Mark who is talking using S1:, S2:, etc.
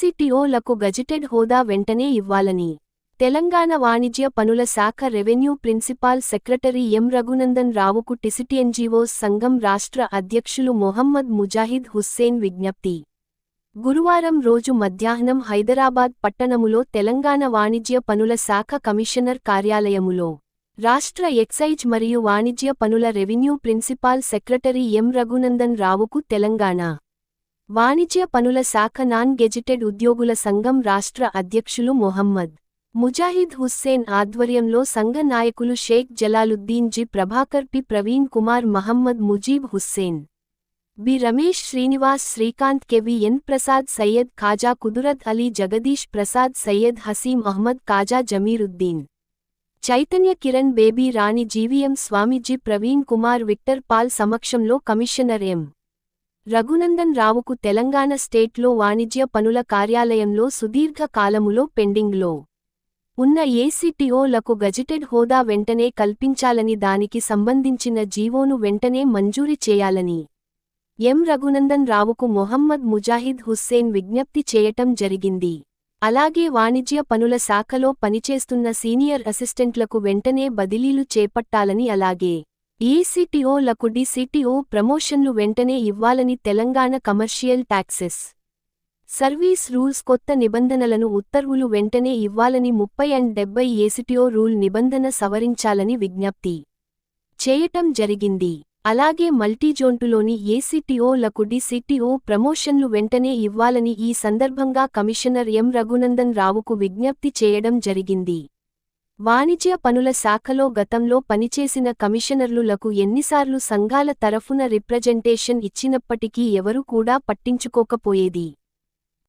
S1: ఏసీటీఓలకు gazetted హోదా వెంటనే ఇవ్వాలని. తెలంగాణ వాణిజ్య పనుల శాఖ revenue principal secretary M Raghunandan రావుకు టిసిటిఎన్జీఓస్ సంఘం రాష్ట్ర అధ్యక్షులు మొహమ్మద్ ముజాహిద్ హుస్సేన్ విజ్ఞప్తి. గురువారం రోజు మధ్యాహ్నం హైదరాబాద్ పట్టణములో తెలంగాణ వాణిజ్య పనుల శాఖ కమిషనర్ కార్యాలయములో రాష్ట్ర ఎక్సైజ్ మరియు వాణిజ్య పనుల revenue principal secretary M Raghunandan రావుకు తెలంగాణ వాణిజ్య పనుల శాఖ నాన్ గెజిటెడ్ ఉద్యోగుల సంఘం రాష్ట్ర అధ్యక్షులు మొహమ్మద్ ముజాహిద్ హుస్సేన్ ఆధ్వర్యంలో సంఘ నాయకులు Sheikh Jalaluddin G Prabhakar P Praveen Kumar Mohammed Mujeeb Hussain B Ramesh Srinivas Srikanth KV N Prasad Syed Khaja Qudrat Ali Jagadish Prasad Syed Hasim Ahmed Khaja Zameeruddin Chaitanya Kiran Baby Rani GVM Swamiji Praveen Kumar Victor Paul సమక్షంలో commissioner M Raghunandan రావుకు తెలంగాణ స్టేట్లో వాణిజ్య పనుల కార్యాలయంలో సుదీర్ఘ కాలములో పెండింగ్లో ఉన్న ఏసీటీఓలకు గజిటెడ్ హోదా వెంటనే కల్పించాలని దానికి సంబంధించిన జీవోను వెంటనే మంజూరి చేయాలని ఎం రఘునందన్ రావుకు మొహమ్మద్ ముజాహిద్ హుస్సేన్ విజ్ఞప్తి చేయటం జరిగింది. అలాగే వాణిజ్య పనుల శాఖలో పనిచేస్తున్న సీనియర్ అసిస్టెంట్లకు వెంటనే బదిలీలు చేపట్టాలని అలాగే ఏసీటీఓలకు డిసిటిఓ ప్రమోషన్లు వెంటనే ఇవ్వాలని Telangana commercial taxes service rules కొత్త నిబంధనలను ఉత్తర్వులు వెంటనే ఇవ్వాలని ముప్పై అండ్ డెబ్బై ఏసిటిఓ రూల్ నిబంధన సవరించాలని విజ్ఞప్తి చేయటం జరిగింది. అలాగే మల్టీజోంటులోని ఏసీటీఓలకు డిసిటిఓ ప్రమోషన్లు వెంటనే ఇవ్వాలని ఈ సందర్భంగా కమిషనర్ ఎం రఘునందన్ రావుకు విజ్ఞప్తి చేయడం జరిగింది. వాణిజ్య పనుల శాఖలో గతంలో పనిచేసిన కమిషనర్లులకు ఎన్నిసార్లు సంఘాల తరఫున రిప్రజెంటేషన్ ఇచ్చినప్పటికీ ఎవరూ కూడా పట్టించుకోకపోయేది.